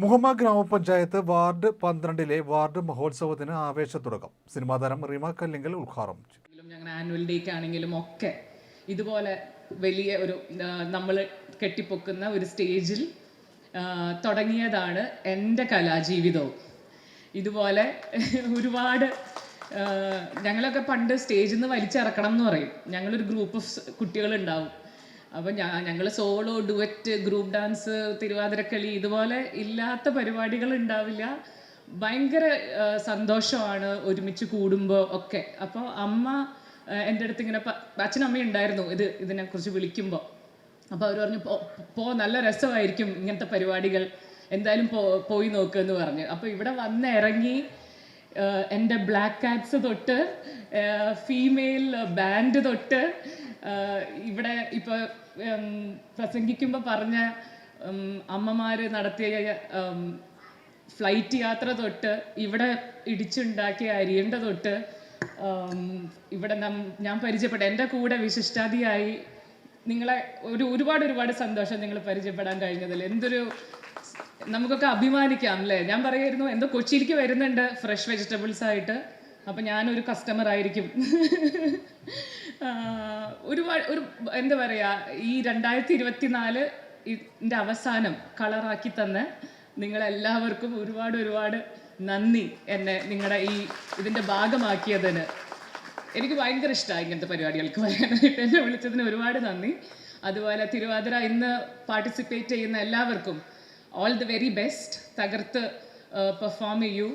മുഹമ്മ ഗ്രാമപഞ്ചായത്ത് ward പന്ത്രണ്ടിലെ ward മഹോത്സവത്തിന് ആവേശത്തുടക്കം. Cinema താരം റീമ കല്ലിങ്കൽ ഉദ്ഘാടനം. ആണെങ്കിലും ആനുവൽ ഡേക്ക് ആണെങ്കിലും ഒക്കെ ഇതുപോലെ വലിയ ഒരു നമ്മൾ കെട്ടിപ്പൊക്കുന്ന ഒരു സ്റ്റേജിൽ തുടങ്ങിയതാണ് എന്റെ കലാജീവിതവും. ഇതുപോലെ ഒരുപാട് ഞങ്ങളൊക്കെ പണ്ട് സ്റ്റേജിൽ നിന്ന് വലിച്ചിറക്കണം എന്ന് പറയും. ഞങ്ങളൊരു ഗ്രൂപ്പ് ഓഫ് കുട്ടികളുണ്ടാവും. അപ്പോൾ ഞാൻ ഞങ്ങൾ solo duet group dance Thiruvathirakali ഇതുപോലെ ഇല്ലാത്ത പരിപാടികൾ ഉണ്ടാവില്ല. ഭയങ്കര സന്തോഷമാണ് ഒരുമിച്ച് കൂടുമ്പോൾ ഒക്കെ. അപ്പോൾ അമ്മ എന്റെ അടുത്ത് ഇങ്ങനെ പ- അച്ഛനും അമ്മയും ഉണ്ടായിരുന്നു ഇത് ഇതിനെക്കുറിച്ച് വിളിക്കുമ്പോൾ അപ്പോൾ അവർ പറഞ്ഞു പോ നല്ല രസമായിരിക്കും ഇങ്ങനത്തെ പരിപാടികൾ. എന്തായാലും പോ പോയി നോക്കുക എന്ന് പറഞ്ഞു. അപ്പോൾ ഇവിടെ വന്ന് ഇറങ്ങി എന്റെ ബ്ലാക്ക് കാറ്റ്സ് തൊട്ട് ഫീമെയിൽ ബാൻഡ് തൊട്ട് ഇവിടെ ഇപ്പോൾ പ്രസംഗിക്കുമ്പോൾ പറഞ്ഞ അമ്മമാർ നടത്തിയ ഫ്ലൈറ്റ് യാത്ര തൊട്ട് ഇവിടെ ഇടിച്ചുണ്ടാക്കിയ അരിയണ്ട തൊട്ട് ഇവിടെ ഞാൻ പരിചയപ്പെട്ട എന്റെ കൂടെ വിശിഷ്ടാതിയായി നിങ്ങളെ ഒരു ഒരുപാട് ഒരുപാട് സന്തോഷം നിങ്ങൾ പരിചയപ്പെടാൻ കഴിഞ്ഞതിൽ. എന്തൊരു നമുക്കൊക്കെ അഭിമാനിക്കാം അല്ലേ? ഞാൻ പറയായിരുന്നു എന്തോ കൊച്ചിയിലേക്ക് വരുന്നുണ്ട് ഫ്രഷ് വെജിറ്റബിൾസ് ആയിട്ട്. അപ്പം ഞാനൊരു കസ്റ്റമർ ആയിരിക്കും. ഒരു ഒരു എന്താ പറയുക ഈ രണ്ടായിരത്തി ഇരുപത്തി നാല് ഇതിന്റെ അവസാനം കളറാക്കി തന്ന നിങ്ങളെല്ലാവർക്കും ഒരുപാട് ഒരുപാട് നന്ദി എന്നെ നിങ്ങളുടെ ഈ ഇതിന്റെ ഭാഗമാക്കിയതിന്. എനിക്ക് ഭയങ്കര ഇഷ്ടമായി ഇങ്ങനത്തെ പരിപാടികൾക്ക് വരാനായിട്ട്. എന്നെ വിളിച്ചതിന് ഒരുപാട് നന്ദി. അതുപോലെ തിരുവാതിര ഇന്ന് പാർട്ടിസിപ്പേറ്റ് ചെയ്യുന്ന എല്ലാവർക്കും ഓൾ ദി വെരി ബെസ്റ്റ് തകർത്ത് പെർഫോം ചെയ്യൂ.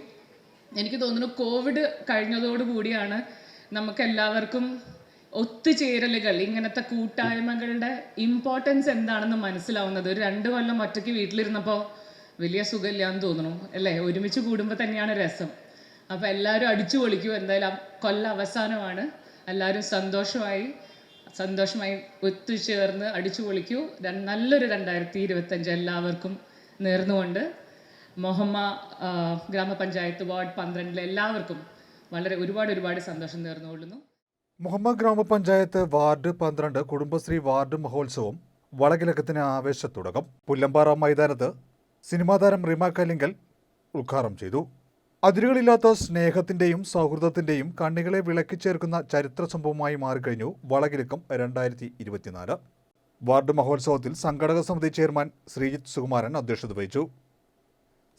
എനിക്ക് തോന്നുന്നു കോവിഡ് കഴിഞ്ഞതോടുകൂടിയാണ് നമുക്കെല്ലാവർക്കും ഒത്തുചേരലുകൾ ഇങ്ങനത്തെ കൂട്ടായ്മകളുടെ ഇമ്പോർട്ടൻസ് എന്താണെന്ന് മനസ്സിലാവുന്നത്. ഒരു രണ്ട് കൊല്ലം ഒറ്റയ്ക്ക് വീട്ടിലിരുന്നപ്പോൾ വലിയ സുഖമില്ലാന്ന് തോന്നുന്നു അല്ലേ? ഒരുമിച്ച് കൂടുമ്പോൾ തന്നെയാണ് രസം. അപ്പോൾ എല്ലാവരും അടിച്ചു പൊളിക്കൂ. എന്തായാലും കൊല്ലം അവസാനമാണ്. എല്ലാവരും സന്തോഷമായി സന്തോഷമായി ഒത്തുചേർന്ന് അടിച്ചു പൊളിക്കൂ. നല്ലൊരു രണ്ടായിരത്തി ഇരുപത്തഞ്ച് എല്ലാവർക്കും നേർന്നുകൊണ്ട് മൊഹമ്മ ഗ്രാമപഞ്ചായത്ത് വാർഡ് പന്ത്രണ്ടിലെ എല്ലാവർക്കും വളരെ ഒരുപാട് ഒരുപാട് സന്തോഷം നേർന്നുകൊള്ളുന്നു. മൊഹമ്മ ഗ്രാമപഞ്ചായത്ത് വാർഡ് പന്ത്രണ്ട് കുടുംബശ്രീ വാർഡ് മഹോത്സവം വളകിലക്കത്തിന് ആവേശത്തുടക്കം. പുല്ലമ്പാറ മൈതാനത്ത് സിനിമാ താരം റീമ കല്ലിങ്കൽ ഉദ്ഘാടനം ചെയ്തു. അതിരുകളില്ലാത്ത സ്നേഹത്തിന്റെയും സൗഹൃദത്തിന്റെയും കണ്ണികളെ വിളക്കിച്ചേർക്കുന്ന ചരിത്ര സംഭവമായി മാറിക്കഴിഞ്ഞു വളകിലക്കം രണ്ടായിരത്തി ഇരുപത്തിനാല്. വാർഡ് മഹോത്സവത്തിൽ സംഘാടക സമിതി ചെയർമാൻ ശ്രീജിത്ത് സുകുമാരൻ അധ്യക്ഷത വഹിച്ചു.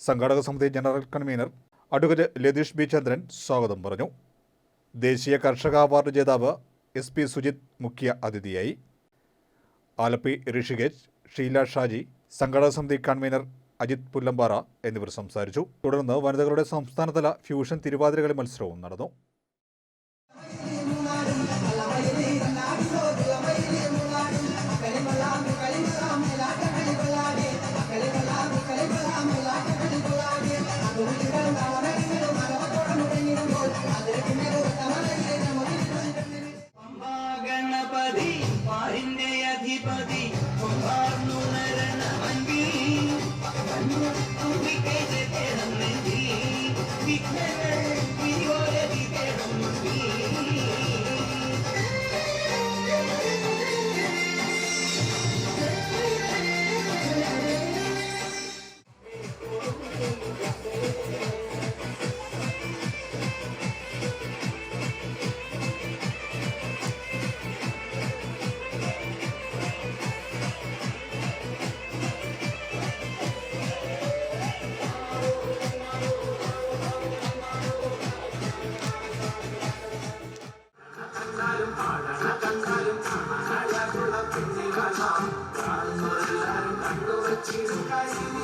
സംഘാടക സമിതി general convener advocate Latheesh B Chandran സ്വാഗതം പറഞ്ഞു. ദേശീയ കർഷക അവാർഡ് ജേതാവ് എസ് പി സുജിത് മുഖ്യ അതിഥിയായി. ആലപ്പി ഋഷികേശ് ഷീല ഷാജി സംഘാടക സമിതി കൺവീനർ അജിത് പുല്ലമ്പാറ എന്നിവർ സംസാരിച്ചു. തുടർന്ന് വനിതകളുടെ സംസ്ഥാനതല ഫ്യൂഷൻ തിരുവാതിരകളി മത്സരവും നടന്നു. அதிபதி நுணர வங்கி தும்பிக்கை தேடம் நெஞ்சி. விக்னர்கள் விரியோரதி தேடம் நம்பி കണ്ടു വച്ചിരുന്നു